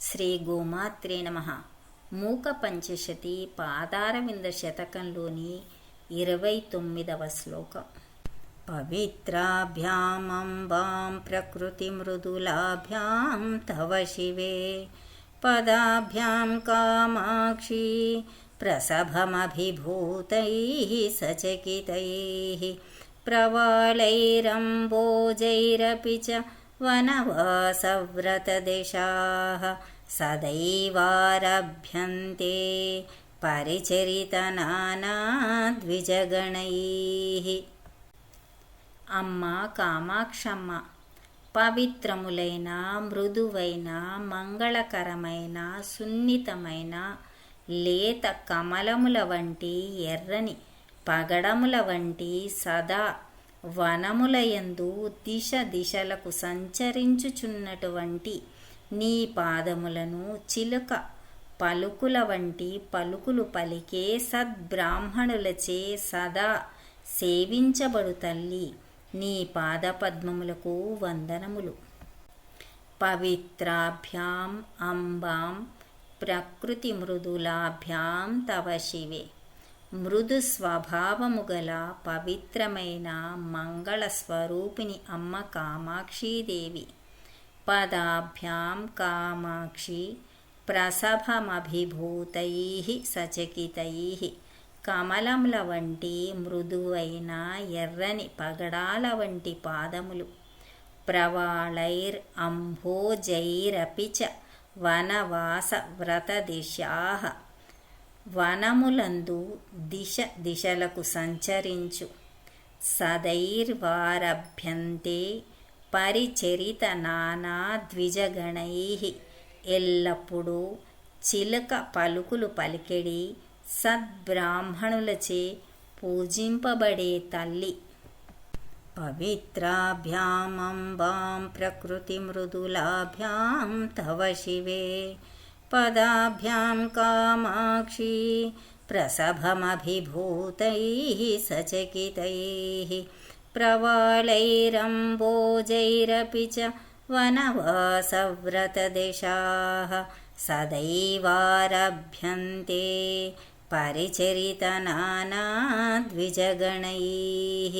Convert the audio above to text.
శ్రీ గోమాత్రే నమ మూక పంచశతి పాదారవింద శతకంలోని ఇరవై తొమ్మిదవ శ్లోకం పవిత్రాభ్యామంబాం ప్రకృతి మృదులాభ్యాం తవ శివే పదాభ్యాం కామాక్షి ప్రసభమభిభూతైः సచకితైः ప్రవాళైరంబోజైరపి చ वनवासव्रतदिशाः सदैवारभ्यन्ते పరిచరితనానాద్విజగణైః అమ్మ కామాక్షమ్మ పవిత్రములైన మృదువైన మంగళకరమైన సున్నితమైన లేత కమలముల వంటి ఎర్రని పగడముల వంటి సదా వనములయందు దిశ దిశలకు సంచరించుచున్నటువంటి నీ పాదములను చిలుక పలుకుల వంటి పలుకులు పలికే సద్బ్రాహ్మణులచే సదా సేవించబడు తల్లి. నీ పాదపద్మములకు వందనములు. పవిత్రాభ్యాం అంబాం ప్రకృతి మృదులాభ్యాం తవ శివే. మృదు స్వభావము గల పవిత్రమైన మంగళ స్వరూపిణి అమ్మ కామాక్షీదేవి. పదాభ్యాం కామాక్షి ప్రసభమభిభూతై సచకితై. కమలముల వంటి మృదువైన ఎర్రని పగడాల వంటి పాదములు. ప్రవాళైర్ అంభోజైరపి చ వనవాస వ్రతదిశాః వనములందు దిశ దిశలకు సంచరించు. సదైర్వారభ్యంతే పరిచరిత నానా ద్విజగణై. ఎల్లప్పుడూ చిలక పలుకులు పలికెడి సద్బ్రాహ్మణులచే పూజింపబడే తల్లి. పవిత్రాభ్యామంబాం ప్రకృతిమృదులాభ్యాం తవ శివే. पदाभ्यां कामाक्षी प्रसभमभिभूतैः सचकितैः प्रवालैरम्बोजैरपि च वनवासव्रतदिशाः सदैवारभ्यन्ते परिचरितनाद्विजगणैः